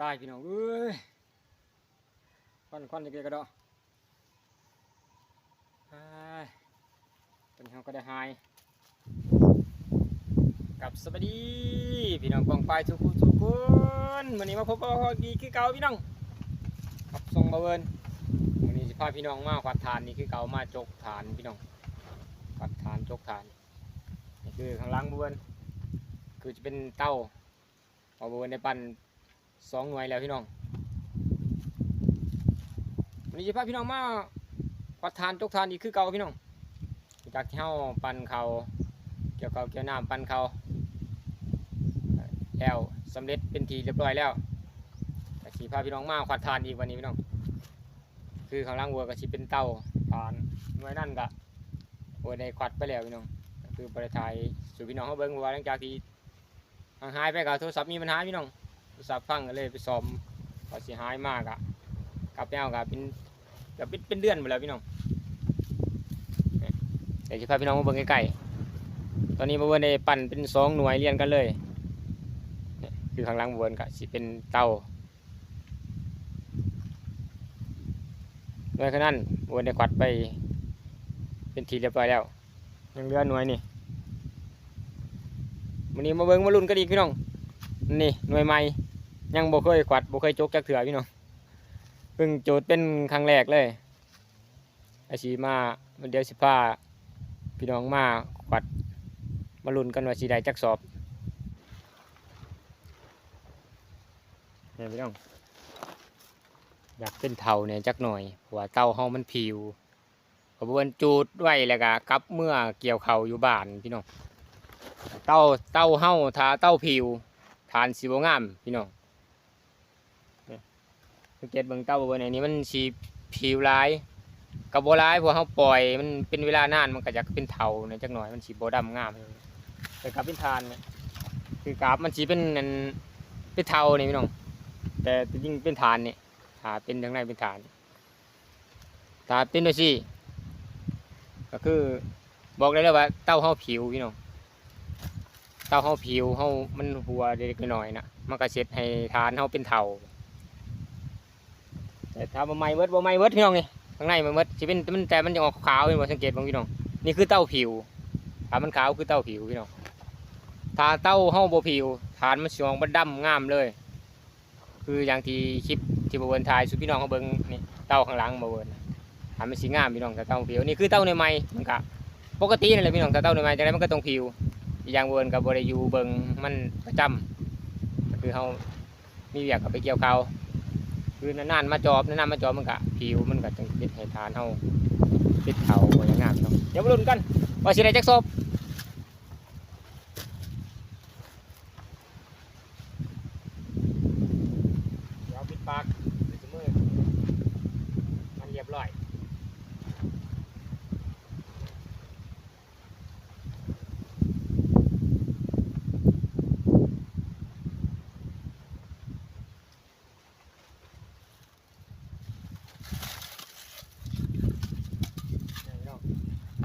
ตายพี่น้องเอ้ยควันควันจะเกยกระดอไอ้ตอนนี้เราก็ได้หายกับสวัสดี พี่น้องกองไปทุกคนทุกคนวันนี้มาพบกับดีคือเก่าพี่น้องกับทรงมาเวินวันนี้สิพาพี่น้องมาขวัดฐานนี่คือเก่ามาจกฐานพี่น้องขวัดฐานจกฐานนี่คือข้างล่างมาเวินคือจะเป็นเต้ามาเวินในปัน สองหน่วยแล้วพี่น้องวันนี้จะพาพี่น้องมาวัดทานจกทานอีกคือเก่าพี่น้องจากที่เฮาปันเขาเกี่ยวกับเกี่ยวน้ำปันเขาแล้วสำเร็จเป็นทีเรียบร้อยแล้วแต่สีพาพี่น้องมาวัดทานอีกวันนี้พี่น้อง คือข้างล่างวัวก็สิเป็นเต้าทานหน่วยนั่นก็วัวได้ควัดไปแล้วพี่น้อง คือประทายสู่พี่น้องเขาเบิ่งวัวหลังจากที่ห่างหายไปกับโทรศัพท์มีปัญหาพี่น้อง โทรศัพท์ฟังก็เลยไปซ่อมพอสิหายมากอะกลับไปเอากับเป็นกับเป็นเดือนหมดแล้วพี่น้องเนี่ยเดี๋ยวจะพาพี่น้องมาเบิ่งใกล้ๆตอนนี้มาเบิ่งในปั่นเป็นสองหน่วยเรียนกันเลยคือข้างล่างบนก็สิเป็นเตาหน่วยขนาดนั้นบนได้ควัดไป เป็นทีเรียบร้อยแล้วยังเหลือหน่วยนี่วันนี้มาเบิ่งมาลุ้นกันอีกพี่น้อง นี่หน่วยใหม่ ยังบ่เคยขวัดบ่เคยจกจักเถื่อพี่น้องเพิ่งโจทย์เป็นครั้งแรกเลยอาชีมาเดี๋ยวสิพาพี่น้องมาขวัดมาลุ้นกันว่าสิได้จักสอบเนี่ยพี่น้องอยากเป็นเท่าเนี่ยจักหน่อยเพราะว่าเต้าเฮามันผิวเพราะว่าจูดไว้แล้วก็กลับเมื่อเกี่ยวเขาอยู่บ้านพี่น้องเต้าเต้าเฮาถ้าเต้าผิวทานสีบงามพี่น้อง สังเกตเบิ่งเต้าบนอันนี้มันสีผิวลายกับโบร้ายพราะเขาปล่อยมันเป็นเวลานานมันก็จะเป็นเทาเนี่ยจักหน่อยมันสีโบดำงามเลยแต่กับเป็นทานเนี่ยคือกราบมันสีเป็นเป็นเทาเนี่ยพี่น้องแต่จริงเป็นฐานเนี่ยถ้าเป็นทางในเป็นฐานถ้าเป็นด้วยสิก็คือบอกได้เลยว่าเต้าเฮาผิวพี่น้องเต้าเฮาผิวเฮามันหัวเล็กๆน้อยนะมันก็เช็ดให้ทานเฮาเป็นเทา แต่ถ้าบ่ไหม้เบิดบ่ไหม้เบิดพี่น้องนี่ข้างในมันเบิดสิเป็นมันแต่มันจะออกขาวเป็นบ่สังเกตบ่พี่น้องนี่คือเต้าผิวถ้ามันขาวคือเต้าผิวพี่น้องถ้าเต้าเฮาบ่ผิวฐานมันสิออกบ่ดำงามเลย คืออย่างที่คลิปที่บ่เวินถ่ายสู่พี่น้องเฮาเบิ่งนี่เต้าข้างหลังบ่เวินฐานมันสิงามพี่น้องถ้าเต้าผิวนี่คือเต้าในไม้มันก็ปกตินั่นแหละพี่น้องถ้าเต้าในไม้จังไดมันก็ต้องผิวอย่างเวินกับบริยูเบิงมันประจำคือเขามีเวียกกับไปเกี่ยวเขา คือนานๆมาจอบนานๆมาจอบมันกะผิวมันกะจังปิดไห้ทานเอาปิดเขาอย่างงามเนาะเดี๋ยวมาลุ้นกันว่าสิได้จักซบเดี๋ยวปิดปากปิดมือมันเรียบร้อย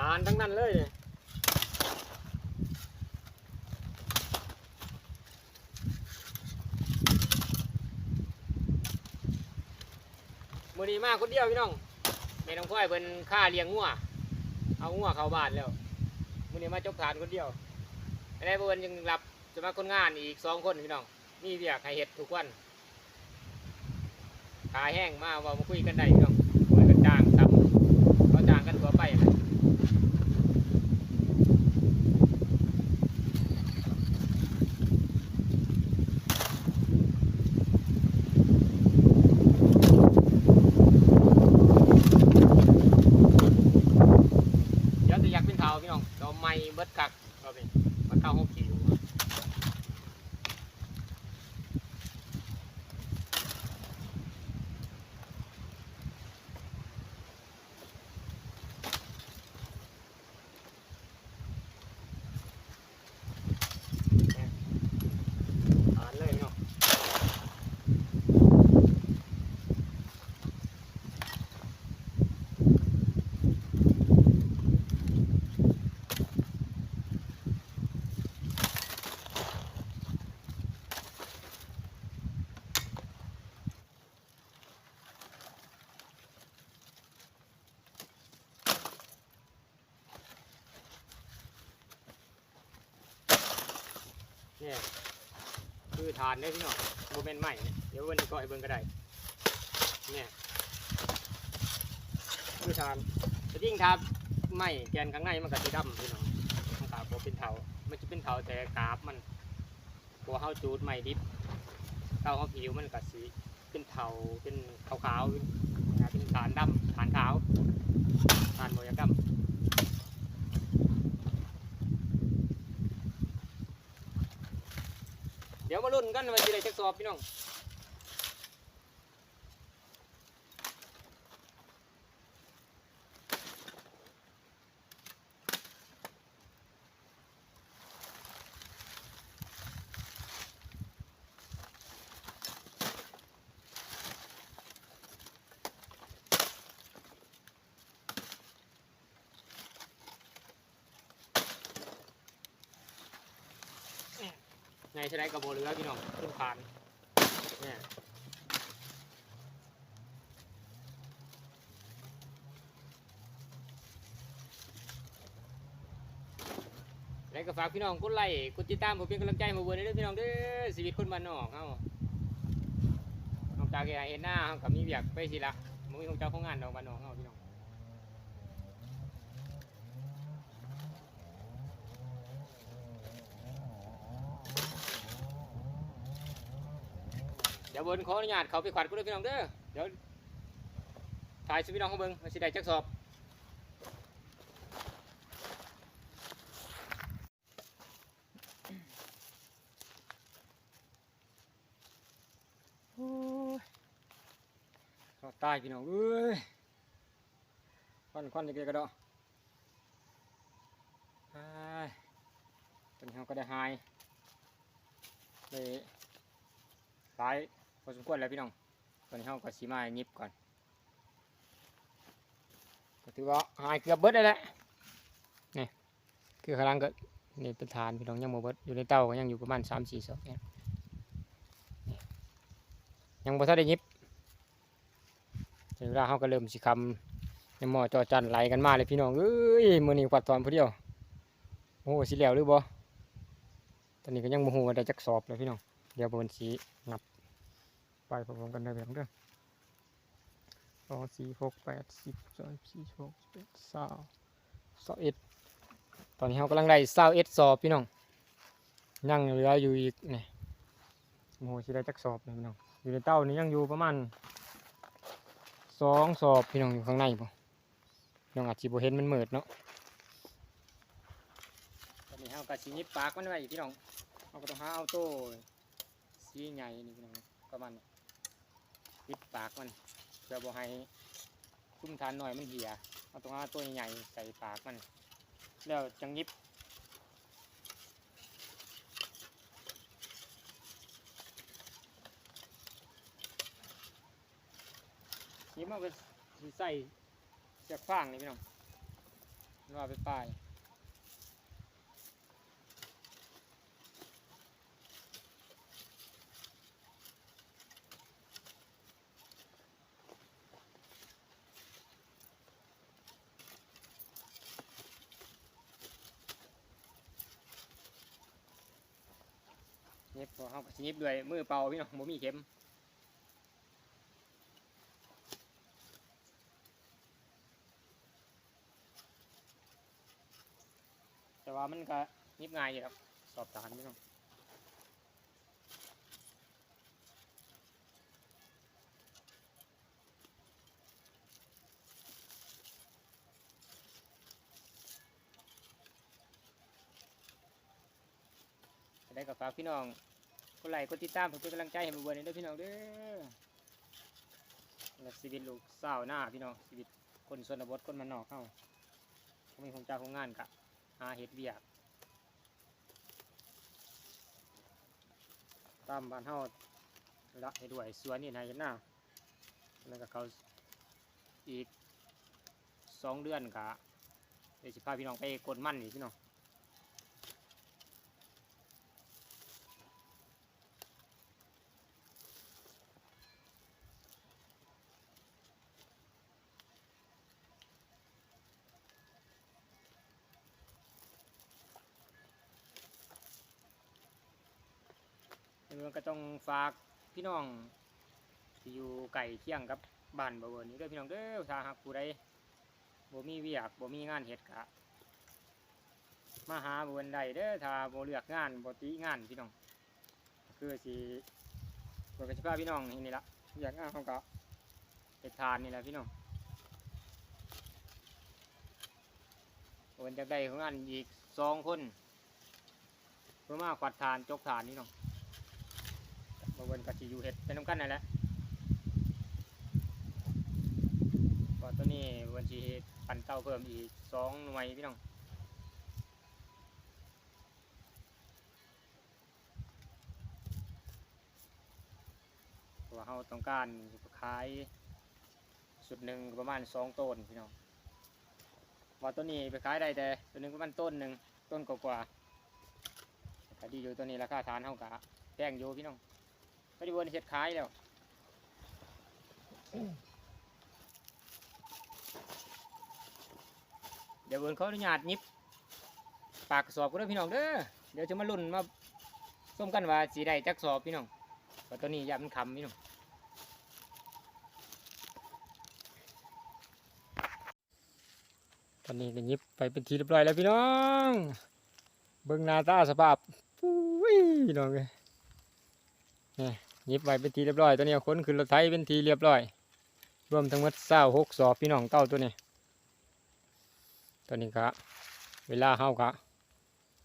อ่าน ทั้งนั้นเลยมือนี้มากคนเดียวพี่น้องแม่น้องพ่อยเป็นค่าเลี้ยงงัวเอางัวเข้าบ้านแล้วมือนี้มาจกฐานคนเดียวได้เพิ่นยังรับจะมาคนงานอีกสองคนพี่น้องมีเวียกให้เห็ดทุกวันขาแห้งมาว่ามาคุยกันได้พี่น้องคุยกันจ้างซ้ำเขาจ้างกันตัวไปนะ เดี๋ยวจะอยากเป็นเทาพี่น้องเราไม่เบิดกักเราเป็นมันเข้าห้องผิว เนี่คือทานได้พี่น้องโมเมนต์ใหม่เดี๋ยววันนี้ก็ให้เบิ่งก็ได้เนี่ยคือทานแต่ยิ่งทาไหม่แกนข้างในมันก็สีดำพี่น้องมันกาบเป็นเทามันจะเป็นเทาแต่กาบมันพอเฮาจูดใหม่ดิบเตาเฮาผิวมันก็สีเป็นเทาเป็นขาวๆนะเป็นฐานดำฐานขาวฐานโมยกรรม ดี๋ยวมาลุ้นกันว่าจะได้จักสอบพี่น้อง ไงใช้ได้กระโบเรือพี่น้องขึ้นผ่านเนี่ยแล้วก็ฝากพี่น้องกดไลค์กดติดตามผมเป็นกำลังใจมาเบอร์ด้วยพี่น้องเด้อชีวิตคนบ้านนอกเฮานอกจากเห็นหน้าเฮากับมีเบียกไปสิละมึงมีของเจ้าของงานดอกบ้านนอกเฮาพี่น้อง เดี๋ยวเบิร์นขออนุญาตเขาไปขวัดกูด้วยพี่น้องเด้อเดี๋ยวถ่ายชีวิตน้องเขาเบิ่งว่าสิได้จักสอบโอ้ยตายพี่น้องเอ้ยควันควันจะเกลกระดอตอนนี้เราก็ได้หายเลยหลาย พอสมควรแล้วพี่น้องตอนนี้เราก็สีมายิบก่อนก็ถือว่าหายเกือบเบิดได้แล้วนี่คือข้างหล่างก็นี่เป็นฐานพี่น้องยังโมเบิดอยู่ในเตาก็ยังอยู่ประมาณสามสี่ศอกเนี่ยยังบ่ทันได้ยิบถึงเวลาเขาก็เริ่มสิคำยังหมอจอจันไหลกันมาเลยพี่น้องเอ้ยมื้อนี้ปัดตอนผู้เดียวโอ้โหสิแล้วหรือบ่ตอนนี้ก็ยังบ่ฮู้ว่าได้จักสอบเลยพี่น้องเดี๋ยวบนสินับ พร้อมๆกันได้แบบเด้อสองสี่หกแปดสิบสองสี่หกสิบเอ็ดสาวสาวเอ็ดตอนนี้เขากำลังได้สาวเอ็ดสอบพี่น้องยังเหลืออยู่อีกเนี่ยโอ้โหสิได้จักสอบเลยพี่น้องอยู่ในเต้านี้ยังอยู่ประมาณสองสอบพี่น้องอยู่ข้างในป่พี่น้องอาจจะบ่เห็นมันมืดเนาะตอนนี้เราก็สิหยิบปากมันไว้พี่น้องเราก็ต้องหาเอาโต้สีใหญ่นี่พี่น้องประมาณนี้ ปิดปากมันเพื่อบ่ให้ซุ้มทานหน่อยมันเหี่ยเราต้องหาตัวใหญ่ใส่ปากมัน แล้วจังยิบนี่มันก็สิใส่จากฟางนี่พี่น้องรอาไปปาย ย็บพอเขาก็สิเย็บด้วยมือเปล่าพี่น้องบ่มีเข็มแต่ว่ามันก็ยิบง่ายอยู่ครับสอบทานไม่ต้องได้กับฝากพี่น้อง ดไลค์กดติดตามเพื่อเป็นกำลังใจให้บุบวนด้วยพี่น้องเด้อและชีวิตลูกสาวหน้าพี่น้องชีวิตคนชนบทคนมันนอกเข้าเขามีของจ้าของงานกะหาเห็ดเวียกตามบ้านเฮาละให้ด้วยสวนนี่นายหน้าแล้วก็เขาอีกสองเดือนกะเดี๋ยวสิพาพี่น้องไปกดมั่นนี่พี่น้อง มันก็ต้องฝากพี่น้องที่อยู่ไก่เคียงกับบ้านบ่เวิร์นนี้เด้อพี่น้องเด้อถ้าหากผู้ใดบ่มีเวียกบ่มีงานเฮ็ดกะมาหาบ่เวิร์นใดเด้อถ้าบ่เลือกงานบ่ติงานพี่น้องคือสิบ่ก็สิพาพี่น้องนี่นี่ล่ะเวียกงานเขาก็เฮ็ดทานนี่แหละพี่น้องบ่เวิร์นจะได้ของงานอีกสองคนเพื่อมาขวัดทานจกทานนี่น้อง บางวันก็สิอยู่เห็ดเป็นน้ำกันนั่นแหละก็ตัวนี้วันที่ปั่นเต้าเพิ่มอีกสองหน่วยพี่น้องเพราะว่าเราต้องการขายสุดหนึ่งประมาณสองต้นพี่น้องว่าตัวนี้ไปขายได้แต่ตัวหนึ่งประมาณต้นหนึ่งต้นกว่าๆก็ดีอยู่ตัวนี้ราคาฐานเท่ากับแพงอยู่พี่น้อง ก็จะวนเห็ดขายแล้วเดี๋ยววนเขาอนุญาตยิบปากสอบก็ได้อพี่น้องเด้อเดี๋ยวจะมาลุ่นมาส้มกันว่าสีได้จักสอบพี่น้องเพราตัวนี้ยามันคำพี่น้องตอนนี้ก็ยิบไปเป็นทีเรียบร้อยแล้วพี่น้อง เบิ่งนาตาสภาพปุ้ยพี่น้องเลยห ยิบไว้เป็นทีเรียบร้อยตัวนี้ค้นขึ้นรถไถเป็นทีเรียบร้อย รวมทั้งหมดเศร้าหกสอบพี่น้องเต้าตัวนี้ ตัวนี้กะเวลาเฮากะ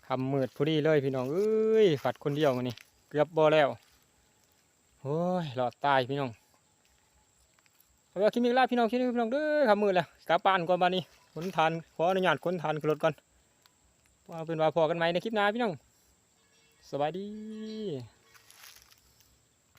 คำมืดพอดีเลยพี่น้องเอ้ยฝัดคนเดียวมันนี่เกือบบ่แล้วโอ้ยหลอดตายพี่น้องเอาไว้คลิปนี้ลาพี่น้องคลิปนี้พี่น้องเด้อคำมืดแล้วกลับบ้านก่อนบานนี้ขนทานขออนุญาตขนทานขึ้นรถก่อนว่าเป็นว่าพอกันไหมในคลิปหน้าพี่น้องสบายดี